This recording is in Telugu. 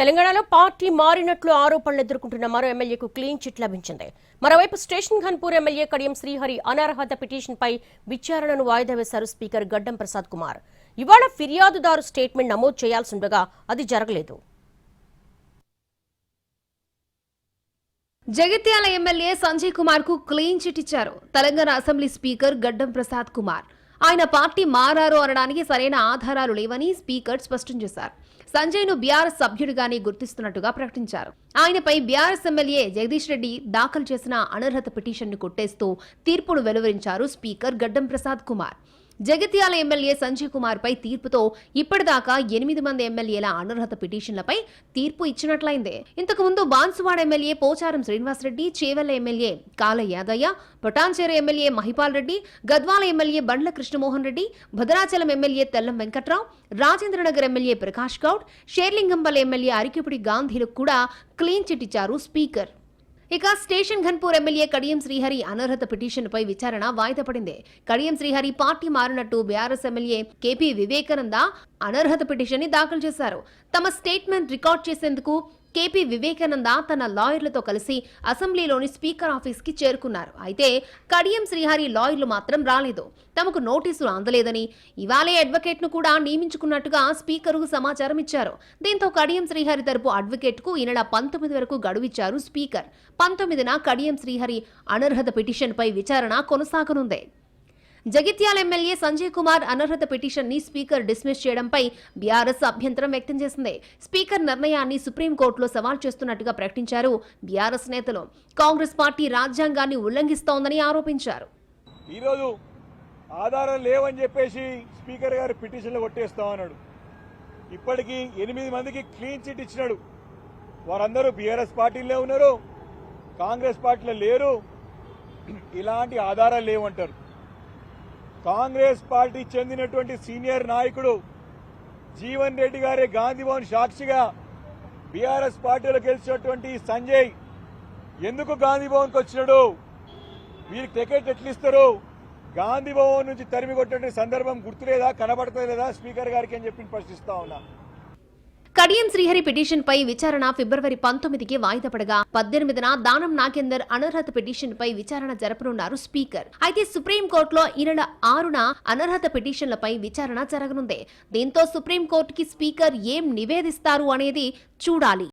తెలంగాణలో పార్టీ మారినట్లు ఆరోపణలు ఎదుర్కొంటున్న మరో ఎమ్మెల్యేకు క్లీన్ చిట్ లభించింది. మరోవైపు స్టేషన్ ఘన్పూర్ ఎమ్మెల్యే కడియం శ్రీహరి అనర్హత పిటిషన్పై విచారణను వాయిదా వేశారు స్పీకర్ గడ్డం ప్రసాద్ కుమార్. ఇవాళ ఫిర్యాదుదారు స్టేట్మెంట్ నమోదు చేయాల్సి ఉండగా అది జరగలేదు. జగిత్యాల ఎమ్మెల్యే సంజయ్ కుమార్కు క్లీన్ చిట్ ఇచ్చారు. Telangana assembly speaker Gaddam Prasad Kumar. ఆయన పార్టీ మారారు అనడానికి సరైన ఆధారాలు లేవని స్పీకర్ స్పష్టం చేశారు. సంజయ్ను బీఆర్ఎస్ సభ్యుడిగానే గుర్తిస్తున్నట్టుగా ప్రకటించారు. ఆయనపై బీఆర్ఎస్ ఎమ్మెల్యే జగదీష్ రెడ్డి దాఖలు చేసిన అనర్హత పిటిషన్ను కొట్టేస్తూ తీర్పును వెలువరించారు స్పీకర్ గడ్డం ప్రసాద్ కుమార్. జగిత్యాల ఎమ్మెల్యే సంజయ్ కుమార్ పై తీర్పుతో ఇప్పటిదాకా ఎనిమిది మంది ఎమ్మెల్యేల అనర్హత పిటిషన్లపై తీర్పు ఇచ్చినట్లయింది. ఇంతకు ముందు Banswada MLA Pocharam Srinivas Reddy Chevella MLA Kale Yadaiah Patancheru MLA Mahipal Reddy Gadwal MLA Bandla Krishnamohan Reddy Bhadrachalam MLA Tellam Venkatrao Rajendranagar MLA Prakash Goud Serilingampally MLA Arikepudi గాంధీలకు కూడా క్లీన్ చిట్ ఇచ్చారు స్పీకర్. ఇక స్టేషన్ ఘన్పూర్ ఎమ్మెల్యే కడియం శ్రీహరి అనర్హత పిటిషన్పై విచారణ వాయిదా పడింది. కడియం శ్రీహరి పార్టీ మారినట్టు బీఆర్ఎస్ ఎమ్మెల్యే కేపీ వివేకానంద అనర్హత పిటిషన్ని దాఖలు చేశారు. తమ స్టేట్మెంట్ రికార్డ్ చేసేందుకు కేపీ వివేకానంద తన లాయర్లతో కలిసి అసెంబ్లీలోని స్పీకర్ ఆఫీస్కి చేరుకున్నారు. అయితే కడియం శ్రీహరి లాయర్లు మాత్రం రాలేదు. తమకు నోటీసులు అందలేదని ఇవాళే అడ్వకేట్ను కూడా నియమించుకున్నట్టుగా స్పీకర్కు సమాచారం ఇచ్చారు. దీంతో కడియం శ్రీహరి తరపు అడ్వకేట్కు ఈ నెల పంతొమ్మిది వరకు గడువిచ్చారు స్పీకర్. పంతొమ్మిదిన కడియం శ్రీహరి అనర్హత పిటిషన్పై విచారణ కొనసాగనుంది. జగిత్యాల ఎమ్మెల్యే సంజయ్ కుమార్ అనర్హత పిటిషన్ని స్పీకర్ డిస్మిస్ చేయడంపై బీఆర్ఎస్ అభ్యంతరం వ్యక్తం చేసింది. స్పీకర్ నిర్ణయాన్ని సుప్రీంకోర్టులో సవాల్ చేస్తున్నట్టుగా ప్రకటించారు బీఆర్ఎస్ నేతలు. కాంగ్రెస్ పార్టీ రాజ్యాంగాన్ని ఉల్లంఘిస్తోందని ఆరోపించారు. ఈరోజు ఆధారం లేవని చెప్పేసి స్పీకర్ గారు పిటిషన్లు కొట్టేస్తామన్నాడు. ఇప్పటికీ ఎనిమిది మందికి క్లీన్ చిట్ ఇచ్చినాడు. వారందరూ బీఆర్ఎస్ పార్టీలో ఉన్నారు. కాంగ్రెస్ పార్టీలో లేరు. ఇలాంటి ఆధారాలు లేవంటారు. కాంగ్రెస్ పార్టీ చెందినటువంటి సీనియర్ నాయకుడు జీవన్ రెడ్డి గారి గాంధీ భవన్ సాక్షిగా బీఆర్ఎస్ పార్టీలో గెలిచినటువంటి సంజయ్ ఎందుకు గాంధీ భవన్కి వచ్చినాడు? వీరికి టికెట్ ఎట్లిస్తారు? ఇస్తారు గాంధీ భవన్ నుంచి తరిమి కొట్టే సందర్భం గుర్తులేదా? కనబడతలేదా? స్పీకర్ గారికి అని చెప్పి ప్రశ్నిస్తా ఉన్నా. కడియం శ్రీహరి పిటిషన్ పై విచారణ ఫిబ్రవరి పంతొమ్మిదికి వాయిదా పడగా పద్దెనిమిదిన దానం నాగేందర్ అనర్హత పిటిషన్ పై విచారణ జరపనున్నారు స్పీకర్. అయితే సుప్రీంకోర్టులో ఈ నెల ఆరున అనర్హత పిటిషన్లపై విచారణ జరగనుంది. దీంతో సుప్రీంకోర్టుకి స్పీకర్ ఏం నివేదిస్తారు అనేది చూడాలి.